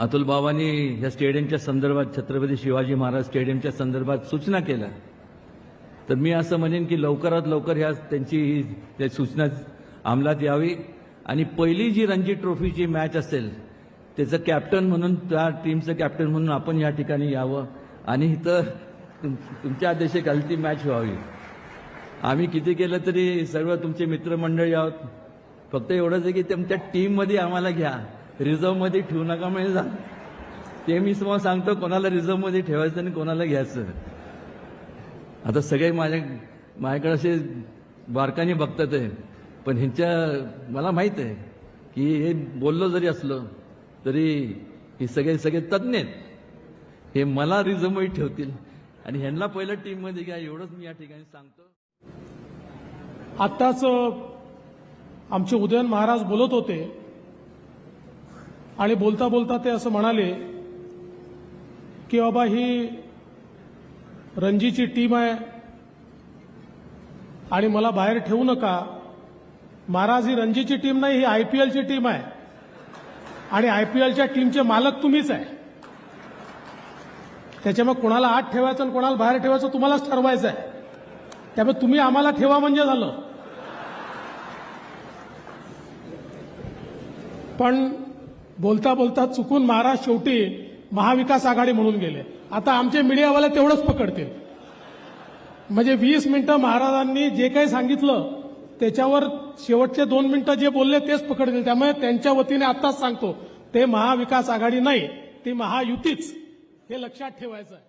अतुल बाबांनी ह्या स्टेडियमच्या संदर्भात छत्रपती शिवाजी महाराज स्टेडियमच्या संदर्भात सूचना केल्या. तर मी असं म्हणेन की लवकरात लवकर ह्या त्यांची ही त्या सूचना अंमलात यावी. आणि पहिली जी रणजी ट्रॉफीची मॅच असेल त्याचं कॅप्टन म्हणून त्या टीमचं कॅप्टन म्हणून आपण या ठिकाणी यावं. आणि इथं तुम तुमच्या आदेशाखाली ती मॅच व्हावी. आम्ही किती केलं तरी सर्व तुमचे मित्रमंडळी आहोत. फक्त एवढंच आहे की तुमच्या टीममध्ये आम्हाला घ्या. रिझर्वमध्ये ठेवू नका म्हणजे जा. ते मी तुम्हाला सांगतो कोणाला रिझर्वमध्ये ठेवायचं आणि कोणाला घ्यायचं. आता सगळे माझ्या माझ्याकडे असे बारकाने बघतात आहे पण ह्यांच्या मला माहीत आहे की हे बोललो जरी असलं तरी हे सगळे सगळे तज्ज्ञ आहेत. हे मला रिझर्वमध्ये ठेवतील. आणि ह्यांना पहिलं टीममध्ये घ्या एवढंच मी या ठिकाणी सांगतो. आत्ताच आमचे उदयन महाराज बोलत होते आणि बोलता बोलता ते असं म्हणाले की बाबा ही रणजीची टीम आहे आणि मला बाहेर ठेवू नका. महाराज ही रणजीची टीम नाही ही आयपीएलची टीम आहे. आणि आयपीएलच्या टीमचे मालक तुम्हीच आहे. त्याच्यामुळे कोणाला आत ठेवायचं आणि कोणाला बाहेर ठेवायचं तुम्हालाच ठरवायचं आहे. त्यामुळे तुम्ही आम्हाला ठेवा म्हणजे झालं. पण बोलता बोलता चुकून महाराज शेवटी महाविकास आघाडी म्हणून गेले. आता आमचे मीडियावाले तेवढंच पकडतील. म्हणजे वीस मिनिटं महाराजांनी जे काही सांगितलं त्याच्यावर शेवटचे दोन मिनिटं जे बोलले तेच पकडतील. त्यामुळे त्यांच्या वतीने आत्ताच सांगतो ते महाविकास आघाडी नाही ती महायुतीच. हे लक्षात ठेवायचं आहे